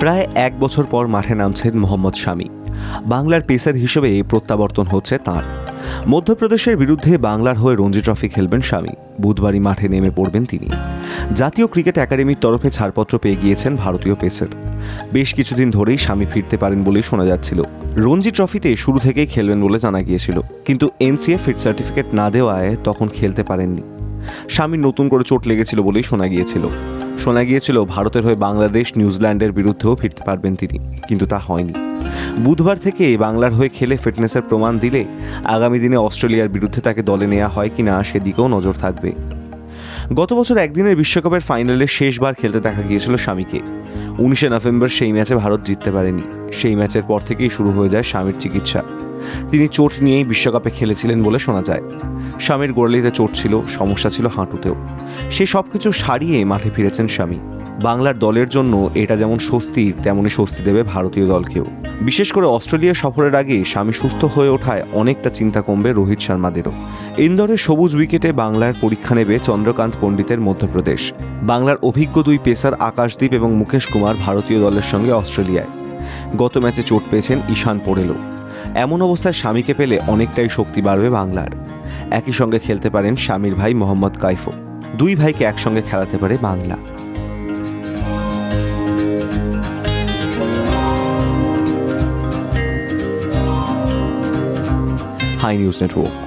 প্রায় এক বছর পর মাঠে নামছেন মোহাম্মদ শামি। বাংলার পেসার হিসেবে প্রত্যাবর্তন হচ্ছে তাঁর। মধ্যপ্রদেশের বিরুদ্ধে বাংলার হয়ে রঞ্জি ট্রফি খেলবেন স্বামী বুধবারই মাঠে নেমে পড়বেন তিনি। জাতীয় ক্রিকেট একাডেমির তরফে ছাড়পত্র পেয়ে গিয়েছেন ভারতীয় পেসার। বেশ কিছুদিন ধরেই স্বামী ফিরতে পারেন বলেই শোনা যাচ্ছিল। রঞ্জি ট্রফিতে শুরু থেকেই খেলবেন বলে জানা গিয়েছিল, কিন্তু এনসিএ ফিট সার্টিফিকেট না দেওয়ায় তখন খেলতে পারেননি। স্বামীর নতুন করে চোট লেগেছিল বলেই শোনা গিয়েছিল। শোনা গিয়েছিল, ভারতের হয়ে বাংলাদেশ নিউজিল্যান্ডের বিরুদ্ধেও ফিরতে পারবেন তিনি, কিন্তু তা হয়নি। বুধবার থেকে বাংলার হয়ে খেলে ফিটনেসের প্রমাণ দিলে আগামী দিনে অস্ট্রেলিয়ার বিরুদ্ধে তাকে দলে নেওয়া হয় কি না সেদিকেও নজর থাকবে। গত বছর একদিনের বিশ্বকাপের ফাইনালে শেষবার খেলতে দেখা গিয়েছিল স্বামীকে। উনিশে নভেম্বর সেই ম্যাচে ভারত জিততে পারেনি। সেই ম্যাচের পর থেকেই শুরু হয়ে যায় স্বামীর চিকিৎসা। তিনি চোট নিয়েই বিশ্বকাপে খেলেছিলেন বলে শোনা যায়। স্বামীর গোড়ালিতে চোট ছিল, সমস্যা ছিল হাঁটুতেও। সে সব কিছু সারিয়ে মাঠে ফিরেছেন স্বামী। বাংলার দলের জন্য এটা যেমন স্বস্তির তেমনই স্বস্তি দেবে ভারতীয় দলকেও। বিশেষ করে অস্ট্রেলিয়া সফরের আগে স্বামী সুস্থ হয়ে ওঠায় অনেকটা চিন্তা কমবে রোহিত শর্মাদেরও। ইন্দোরের সবুজ উইকেটে বাংলার পরীক্ষা নেবে চন্দ্রকান্ত পণ্ডিতের মধ্যপ্রদেশ। বাংলার অভিজ্ঞ দুই পেসার আকাশদীপ এবং মুকেশ কুমার ভারতীয় দলের সঙ্গে অস্ট্রেলিয়ায়। গত ম্যাচে চোট পেয়েছেন ঈশান পোড়েলও। এমন অবস্থায় স্বামীকে পেলে অনেকটাই শক্তি বাড়বে বাংলার। একই সঙ্গে খেলতে পারেন স্বামীর ভাই মোহাম্মদ কাইফো। দুই ভাইকে একসঙ্গে খেলাতে পারে বাংলা। High news network.